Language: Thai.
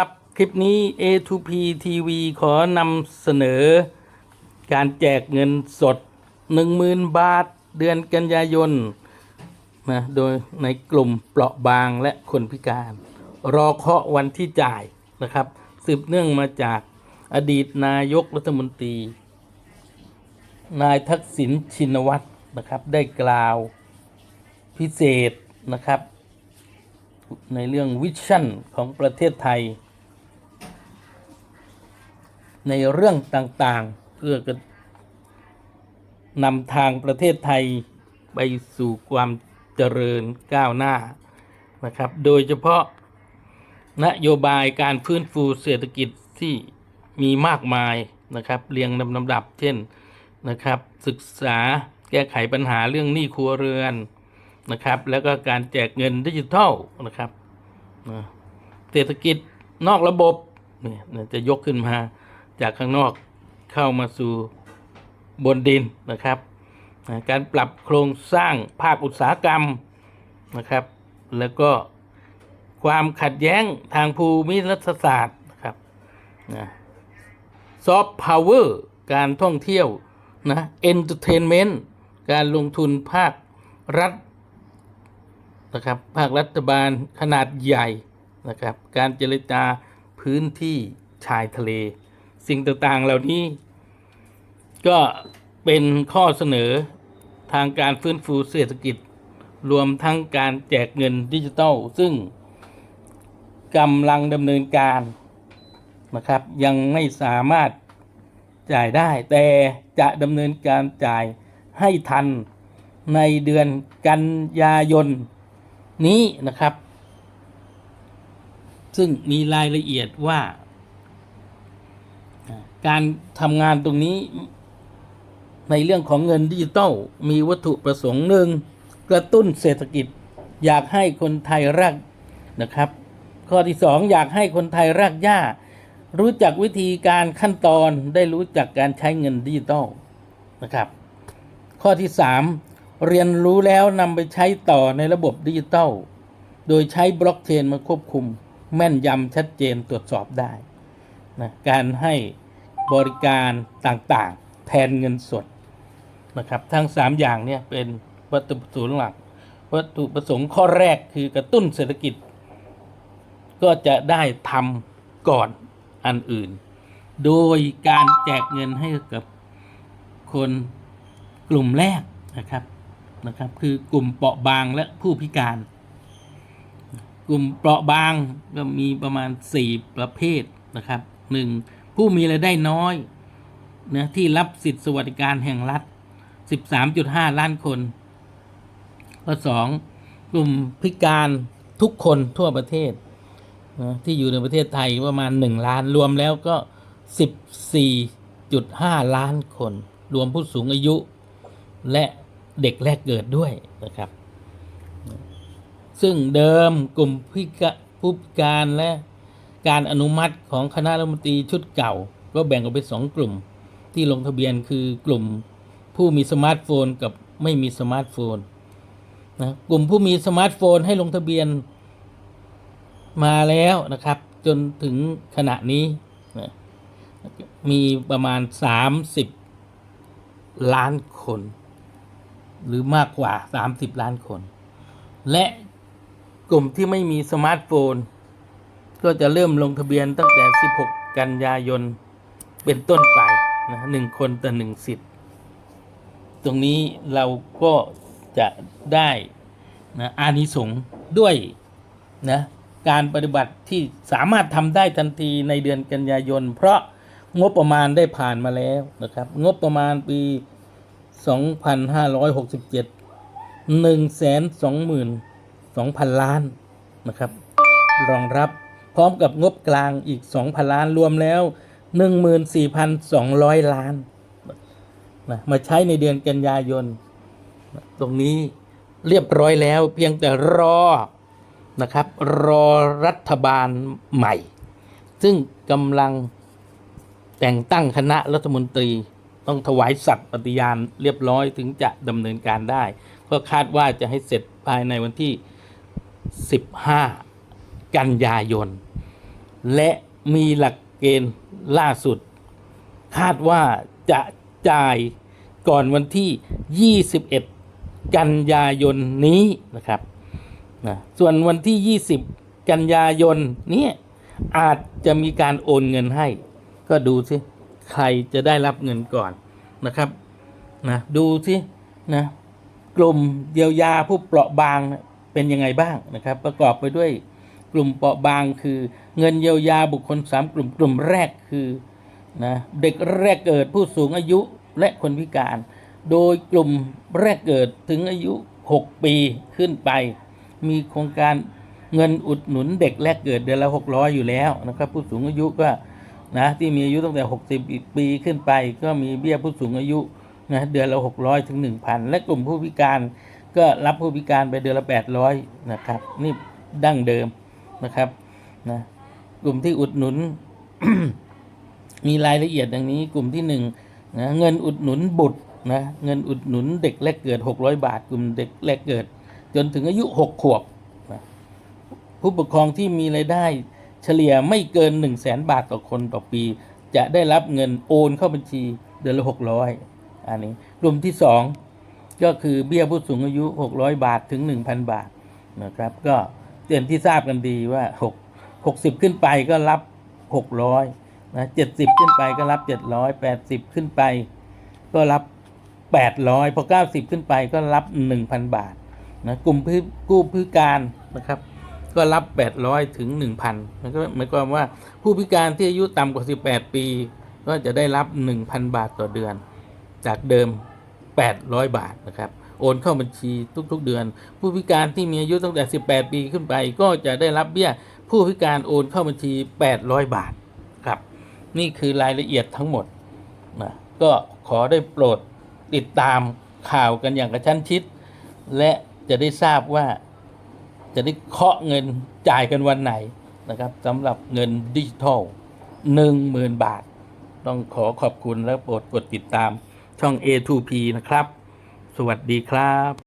ครับคลิปนี้ A2P TV ขอนำเสนอ การแจกเงินสด 10,000 บาท เดือนกันยายนนะโดยในกลุ่มเปราะบางและคนพิการ รอเคาะวันที่จ่ายนะครับสืบเนื่องมาจากอดีตนายกรัฐมนตรี นายทักษิณชินวัตรนะครับ ได้กล่าวพิเศษนะครับ ในเรื่องวิชั่นของประเทศไทย ในเรื่องต่างๆ เพื่อนำทางประเทศไทยไปสู่ความเจริญก้าวหน้านะครับ โดยเฉพาะนโยบายการฟื้นฟูเศรษฐกิจที่มีมากมายนะครับ เรียงลำดับ เช่นนะครับ ศึกษาแก้ไขปัญหาเรื่องหนี้ครัวเรือนนะครับ แล้วก็การแจกเงินดิจิทัลนะครับนะเศรษฐกิจนอกระบบเนี่ยจะยกขึ้นมา จากข้างนอกเข้ามาสู่บนดินนะครับนะการปรับโครงสร้างภาคอุตสาหกรรมนะครับ แล้วก็ความขัดแย้งทางภูมิรัฐศาสตร์นะครับนะซอฟต์พาวเวอร์การท่องเที่ยวนะเอนเตอร์เทนเมนต์การลงทุนภาครัฐนะครับภาครัฐบาลขนาดใหญ่นะครับ การเจรจาพื้นที่ชายทะเล สิ่งต่างๆเหล่านี้ ก็เป็นข้อเสนอทางการฟื้นฟูเศรษฐกิจ รวมทั้งการแจกเงินดิจิทัลซึ่งกำลังดำเนินการนะครับ ยังไม่สามารถจ่ายได้ แต่จะดำเนินการจ่ายให้ทันในเดือนกันยายนนี้นะครับ ซึ่งมีรายละเอียดว่า การทำงานตรงนี้ ในเรื่องของเงินดิจิตอลมีวัตถุประสงค์หนึ่งกระตุ้นเศรษฐกิจ อยากให้คนไทยรักนะครับ ข้อที่สองอยากให้คนไทยรักย่ารู้จักวิธีการขั้นตอนได้รู้จักการใช้เงินดิจิตอลนะครับ ข้อที่สามเรียนรู้แล้วนำไปใช้ต่อในระบบดิจิตอลโดยใช้บล็อกเชนมาควบคุม แม่นยำชัดเจนตรวจสอบได้นะการให้ บริการต่างๆ แทนเงินสดนะครับ ทั้ง 3 อย่างเนี่ยเป็นวัตถุประสงค์หลัก วัตถุประสงค์ข้อแรกคือกระตุ้นเศรษฐกิจ ก็จะได้ทำก่อนอันอื่น โดยการแจกเงินให้กับคนกลุ่มแรกนะครับนะครับ คือกลุ่มเปราะบางและผู้พิการ กลุ่มเปราะบางก็มีประมาณ 4 ประเภทนะครับ 1. ผู้มีรายได้น้อยนะที่รับสิทธิสวัสดิการแห่งรัฐ 13.5 ล้านคนข้อ 2. กลุ่มพิการทุกคนทั่วประเทศนะที่อยู่ในประเทศไทยประมาณ 1 ล้าน รวมแล้วก็ 14.5 ล้านคน รวมผู้สูงอายุ และเด็กแรกเกิดด้วยนะครับ ซึ่งเดิมกลุ่มพิกผู้พิการและ การอนุมัติของคณะรัฐมนตรีชุดเก่า ก็แบ่งออกเป็นสองกลุ่ม ที่ลงทะเบียนคือกลุ่มผู้มีสมาร์ทโฟนกับไม่มีสมาร์ทโฟนนะกลุ่มผู้มีสมาร์ทโฟนให้ลงทะเบียนมาแล้วนะครับ จนถึงขณะนี้นะมีประมาณ 30 ล้านคน หรือมากกว่า 30 ล้านคน และกลุ่มที่ไม่มีสมาร์ทโฟน ก็จะเริ่มลงทะเบียนตั้งแต่ 16 กันยายนเป็นต้นไปนะหนึ่งคนต่อหนึ่งสิทธิ์ตรงนี้เราก็จะได้นะอานิสงส์ด้วยนะการปฏิบัติที่สามารถทำได้ทันทีในเดือนกันยายน เพราะงบประมาณได้ผ่านมาแล้วนะครับ งบประมาณปี 2567 1 2 2 0 0 0 ล้านนะครับ รองรับ พร้อมกับงบกลางอีก 2,000 ล้านรวมแล้ว 14,200 ล้านนะมาใช้ในเดือนกันยายน ตรงนี้เรียบร้อยแล้วเพียงแต่รอนะครับ รอรัฐบาลใหม่ ซึ่งกำลังแต่งตั้งคณะรัฐมนตรีต้องถวายสัตย์ปฏิญาณเรียบร้อยถึงจะดำเนินการได้ ก็คาดว่าจะให้เสร็จภายในวันที่ 15 กันยายน และมีหลักเกณฑ์ล่าสุด คาดว่าจะจ่ายก่อนวันที่ 21 กันยายนนี้นะครับนะส่วนวันที่ 20 กันยายนนี้อาจจะมีการโอนเงินให้ ก็ดูสิใครจะได้รับเงินก่อนนะครับนะดูสินะกลุ่มเยียวยาผู้เปราะบางเป็นยังไงบ้างนะครับ ประกอบไปด้วย กลุ่มเปราะบางคือ เงินเยียวยาบุคคลสามกลุ่มกลุ่มแรกคือนะเด็กแรกเกิดผู้สูงอายุและคนพิการ โดยกลุ่มแรกเกิดถึงอายุ 6 ปีขึ้นไป มีโครงการเงินอุดหนุนเด็กแรกเกิดเดือนละ 600 อยู่แล้วนะครับผู้สูงอายุก็นะที่มีอายุตั้งแต่ 60 ปีขึ้นไป ก็มีเบี้ยผู้สูงอายุนะเดือนละ 600 ถึง 1,000 และกลุ่มผู้พิการก็รับผู้พิการไปเดือนละ 800 นะครับ นี่ดั้งเดิม นะครับนะกลุ่มที่อุดหนุน มีรายละเอียดดังนี้ กลุ่มที่หนึ่งนะเงินอุดหนุนบุตรนะเงินอุดหนุนเด็กแรกเกิด 600 บาท กลุ่มเด็กแรกเกิด จนถึงอายุ 6 ขวบนะผู้ปกครองที่มีรายได้เฉลี่ยไม่เกิน 1 0 0 0 0แสนบาทต่อคนต่อปี จะได้รับเงินโอนเข้าบัญชีเดือนละ 600 อันนี้กลุ่มที่ 2 ก็คือเบี้ยผู้สูงอายุ 600 บาทถึง 1,000 บาทนะครับก็ เรียนที่ทราบกันดีว่า6 60ขึ้นไปก็รับ600นะ70ขึ้นไปก็รับ700 80ขึ้นไป ก็รับ800พอ90ขึ้นไปก็รับ1,000บาทนะกลุ่มผู้กู้พิการนะครับ ก็รับ800ถึง1,000มันก็หมายความว่าผู้พิการที่อายุต่ำกว่า18ปี ก็จะได้รับ1,000บาทต่อเดือน จากเดิม800บาทนะครับ โอนเข้าบัญชีทุกๆเดือน ผู้พิการที่มีอายุตั้งแต่ 18 ปีขึ้นไป ก็จะได้รับเบี้ยผู้พิการโอนเข้าบัญชี 800 บาทครับ นี่คือรายละเอียดทั้งหมดนะก็ขอได้โปรดติดตามข่าวกันอย่างกระชั้นชิด และจะได้ทราบว่าจะได้เคาะเงินจ่ายกันวันไหนนะครับสำหรับเงินดิจิทัล10,000 บาท ต้องขอขอบคุณและโปรดกดติดตามช่อง A2P นะครับ สวัสดีครับ